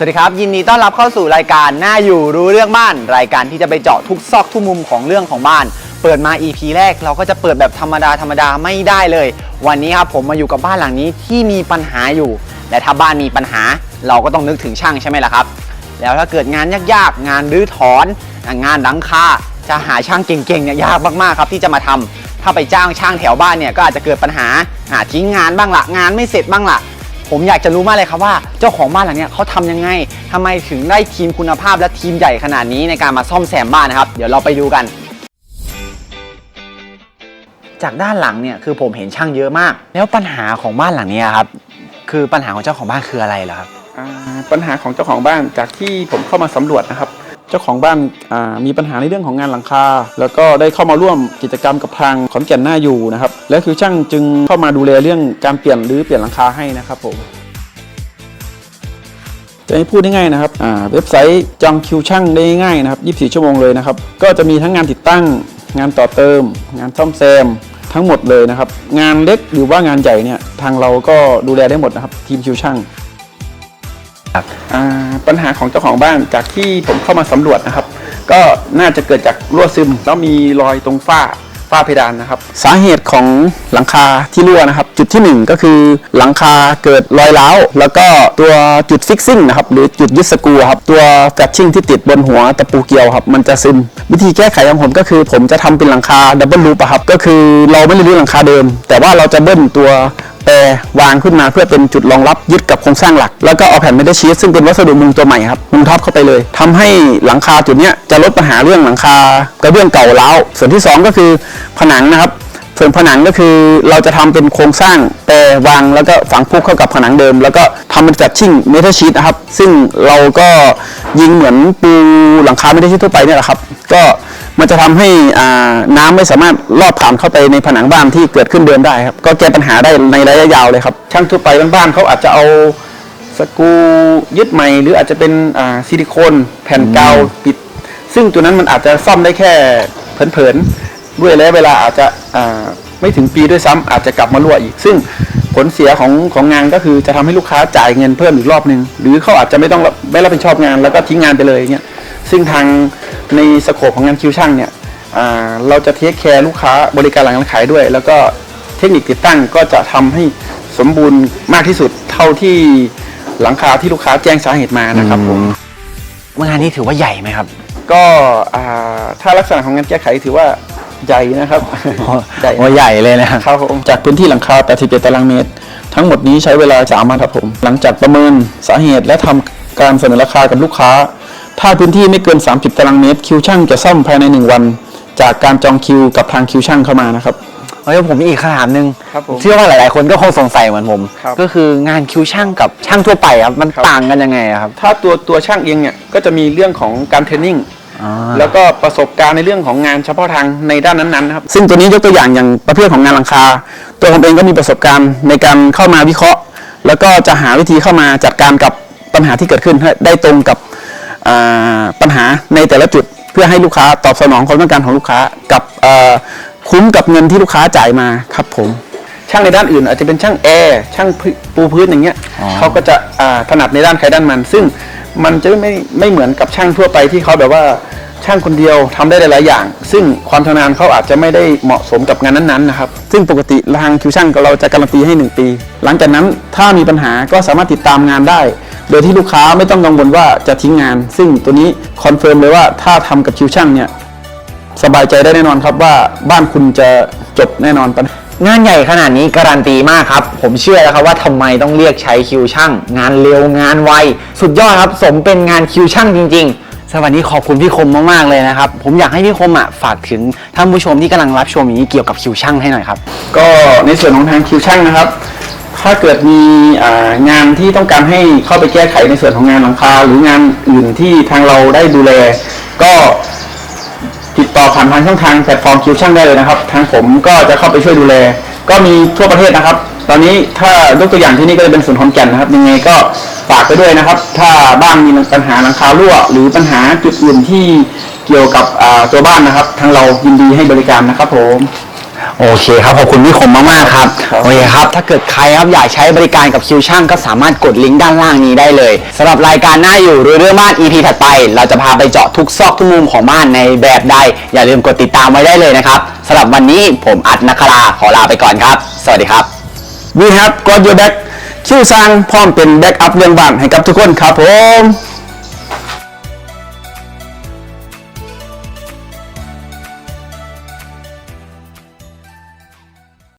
สวัสดีครับ ยินดีต้อนรับเข้าสู่รายการหน่าอยู่รู้เรื่องบ้าน รายการที่จะไปเจาะทุกซอกทุกมุมของเรื่องของบ้าน เปิดมา EP แรกเราก็จะเปิดแบบธรรมดาธรรมดาไม่ได้เลย วันนี้ครับผมมาอยู่กับบ้านหลังนี้ที่มีปัญหาอยู่ และถ้าบ้านมีปัญหา เราก็ต้องนึกถึงช่างใช่ไหมล่ะครับ แล้วถ้าเกิดงานยากๆ งานรื้อถอนงานหลังคาจะหาช่างเก่งๆเนี่ยยากมากๆครับที่จะมาทำถ้าไปจ้างช่างแถวบ้านเนี่ยก็อาจจะเกิดปัญหาหาทิ้งงานบ้างละงานไม่เสร็จบ้างละ ผมอยากจะรู้มากเลยครับว่าเจ้าของบ้านหลังเนี้ยเขาทำยังไงทำไมถึงได้ทีมคุณภาพและทีมใหญ่ขนาดนี้ในการมาซ่อมแซมบ้านนะครับ เดี๋ยวเราไปดูกัน จากด้านหลังเนี่ยคือผมเห็นช่างเยอะมาก แล้วปัญหาของบ้านหลังเนี้ยครับคือปัญหาของเจ้าของบ้านคืออะไรเหรอครับ อ่าปัญหาของเจ้าของบ้านจากที่ผมเข้ามาสำรวจนะครับ เจ้าของบ้านมีปัญหาในเรื่องของงานหลังคา แล้วก็ได้เข้ามาร่วมกิจกรรมกับทางขอนแก่นหน้าอยู่นะครับ แล้วคือช่างจึงเข้ามาดูแลเรื่องการเปลี่ยนหรือเปลี่ยนหลังคาให้นะครับผมจะให้พูดง่ายๆนะครับเว็บไซต์จองคิวช่างได้ง่ายนะครับ 24 ชั่วโมงเลยนะครับ ก็จะมีทั้งงานติดตั้ง งานต่อเติม งานซ่อมแซม ทั้งหมดเลยนะครับ งานเล็กหรือว่างานใหญ่เนี่ยทางเราก็ดูแลได้หมดนะครับ ทีมคิวช่าง อ่าปัญหาของเจ้าของบ้านจากที่ผมเข้ามาสำรวจนะครับ ก็น่าจะเกิดจากรั่วซึม แล้วมีรอยตรงฝ้าฝ้าเพดานนะครับ สาเหตุของหลังคาที่รั่วนะครับ จุดที่หนึ่งก็คือหลังคาเกิดรอยร้าวแล้วก็ตัวจุดฟิกซิ่งนะครับหรือจุดยึดสกูครับตัวแฟชชิ่งที่ติดบนหัวตะปูเกียวครับมันจะซึมวิธีแก้ไขของผมก็คือผมจะทำเป็นหลังคาดับเบิลลูปครับก็คือเราไม่ได้รื้อหลังคาเดิม แต่ว่าเราจะเบิ้ลตัวแต่วางขึ้นมาเพื่อเป็นจุดรองรับยึดกับโครงสร้างหลัก แล้วก็เอาแผ่นเมทัลชีทซึ่งเป็นวัสดุมุงตัวใหม่ครับมุงทับเข้าไปเลยทำให้หลังคาจุดนี้จะลดปัญหาเรื่องหลังคากระเบื้องเก่าร้าวส่วนที่สองก็คือผนังนะครับ ส่วนผนังก็คือเราจะทำเป็นโครงสร้างแต่วางแล้วก็ฝังพุกเข้ากับผนังเดิม แล้วก็ทำเป็นแฟลชชิ่งเมทัลชีทนะครับ ซึ่งเราก็ยิงเหมือนปูหลังคาเมทัลชีททั่วไปเนี่ยแหละครับ ก็มันจะทำให้น้ำไม่สามารถลอดผ่านเข้าไปในผนังบ้านที่เกิดขึ้นเดิมได้ครับ ก็แก้ปัญหาได้ในระยะยาวเลยครับ ช่างทั่วไปบ้านๆเขาอาจจะเอาสกูยึดใหม่หรืออาจจะเป็นซิลิโคนแผ่นกาวปิด ซึ่งตัวนั้นมันอาจจะซ่อมได้แค่เผินๆ ด้วยระยะเวลาอาจจะอ่าไม่ถึงปีด้วยซ้ำอาจจะกลับมารั่วอีก ซึ่งผลเสียของของงานก็คือจะทำให้ลูกค้าจ่ายเงินเพิ่มอีกรอบหนึ่งหรือเขาอาจจะไม่ต้องรับไม่รับผิดชอบงานแล้วก็ทิ้งงานไปเลยเงี้ยซึ่งทางในสโคปของงานคิวช่างเนี่ยอ่าเราจะเทคแคร์ลูกค้าบริการหลังการขายด้วย แล้วก็เทคนิคติดตั้งก็จะทำให้สมบูรณ์มากที่สุดเท่าที่หลังคาที่ลูกค้าแจ้งสาเหตุมานะครับผมงานนี้ถือว่าใหญ่ไหมครับ ก็อ่าถ้าลักษณะของงานแก้ไขถือว่า ใหญ่นะครับใหญ่โอ้ใหญ่เลยนะครับครับผมจากพื้นที่หลังคา 87 ตารางเมตร ทั้งหมดนี้ใช้เวลา 3 วันครับผม หลังจากประเมินสาเหตุและทำการเสนอราคากับลูกค้า ถ้าพื้นที่ไม่เกิน 30 ตารางเมตร คิวช่างจะซ่อมภายใน 1 วัน จากการจองคิวกับทางคิวช่างเข้ามานะครับเฮ้ยผมมีอีกคำถามหนึ่งครับผมเชื่อว่าหลาย ๆ คนก็คงสงสัยเหมือนผมครับก็คืองานคิวช่างกับช่างทั่วไปครับมันครับต่างกันยังไงอะครับ ถ้าตัวตัวช่างเองเนี่ยก็จะมีเรื่องของการเทรนนิ่งอ๋อ แล้วก็ประสบการณ์ในเรื่องของงานเฉพาะทางในด้านนั้นๆนะครับ ซึ่งตัวนี้ยกตัวอย่างอย่างประเภทของงานหลังคา ตัวผมเองก็มีประสบการณ์ในการเข้ามาวิเคราะห์ แล้วก็จะหาวิธีเข้ามาจัดการกับปัญหาที่เกิดขึ้นให้ได้ตรงกับอ่าปัญหาในแต่ละจุดเพื่อให้ลูกค้าตอบสนองความต้องการของลูกค้ากับเอ่อคุ้มกับเงินที่ลูกค้าจ่ายมาครับผมช่างในด้านอื่นอาจจะเป็นช่างแอร์ช่างพื้นปูพื้นอย่างเงี้ยอ๋อเขาก็จะอ่าถนัดในด้านใครด้านมัน ซึ่งมันจะไม่ไม่เหมือนกับช่างทั่วไปที่เขาแบบว่า ช่างคนเดียวทำได้หลาย ๆ อย่าง ซึ่งความชำนาญเขาอาจจะไม่ได้เหมาะสมกับงานนั้น ๆ นะครับ ซึ่งปกติทางคิวช่างเราจะการันตีให้ 1 ปี หลังจากนั้นถ้ามีปัญหาก็สามารถติดตามงานได้ โดยที่ลูกค้าไม่ต้องกังวลว่าจะทิ้งงาน ซึ่งตัวนี้คอนเฟิร์มเลยว่าถ้าทำกับคิวช่างเนี่ยสบายใจได้แน่นอนครับว่าบ้านคุณจะจบแน่นอนปัญหางานใหญ่ขนาดนี้การันตีมากครับ ผมเชื่อแล้วครับว่าทำไมต้องเรียกใช้คิวช่าง งานเร็วงานไว สุดยอดครับ สมเป็นงานคิวช่างจริง ๆ สวัสดีขอบคุณพี่คมมากๆเลยนะครับ ผมอยากให้พี่คมอะฝากถึงท่านผู้ชมที่กำลังรับชมอย่างนี้เกี่ยวกับคิวช่างให้หน่อยครับ ก็ในส่วนของทางคิวช่างนะครับ ถ้าเกิดมีอ่างานที่ต้องการให้เข้าไปแก้ไขในส่วนของงานหลังคาหรืองานอื่นที่ทางเราได้ดูแล ก็ติดต่อผ่านทางช่องทางแพลตฟอร์มคิวช่างได้เลยนะครับ ทางผมก็จะเข้าไปช่วยดูแล ก็มีทั่วประเทศนะครับ ตอนนี้ถ้ายกตัวอย่างที่นี่ก็จะเป็นส่วนขอนแก่นนะครับ ยังไงก็ฝากไปด้วยนะครับ ถ้าบ้านมีปัญหาหลังคารั่ว หรือปัญหาจุดอื่นที่เกี่ยวกับอ่าตัวบ้านนะครับ ทางเรายินดีให้บริการนะครับผมโอเคครับขอบคุณพี่คมมากๆครับครับโอเคครับ ถ้าเกิดใครครับอยากใช้บริการกับคิวช่างก็สามารถกดลิงก์ด้านล่างนี้ได้เลยสำหรับรายการหน้าอยู่รู้เรื่องบ้าน EP ถัดไป เราจะพาไปเจาะทุกซอกทุกมุมของบ้านในแบบใด อย่าลืมกดติดตามไว้ได้เลยนะครับสำหรับวันนี้ผมอัดนักคราขอลาไปก่อนครับ สวัสดีครับ We have got your back คิวซังพร้อมเป็นแบ็กอัพเรื่องบ้านให้กับทุกคนครับผม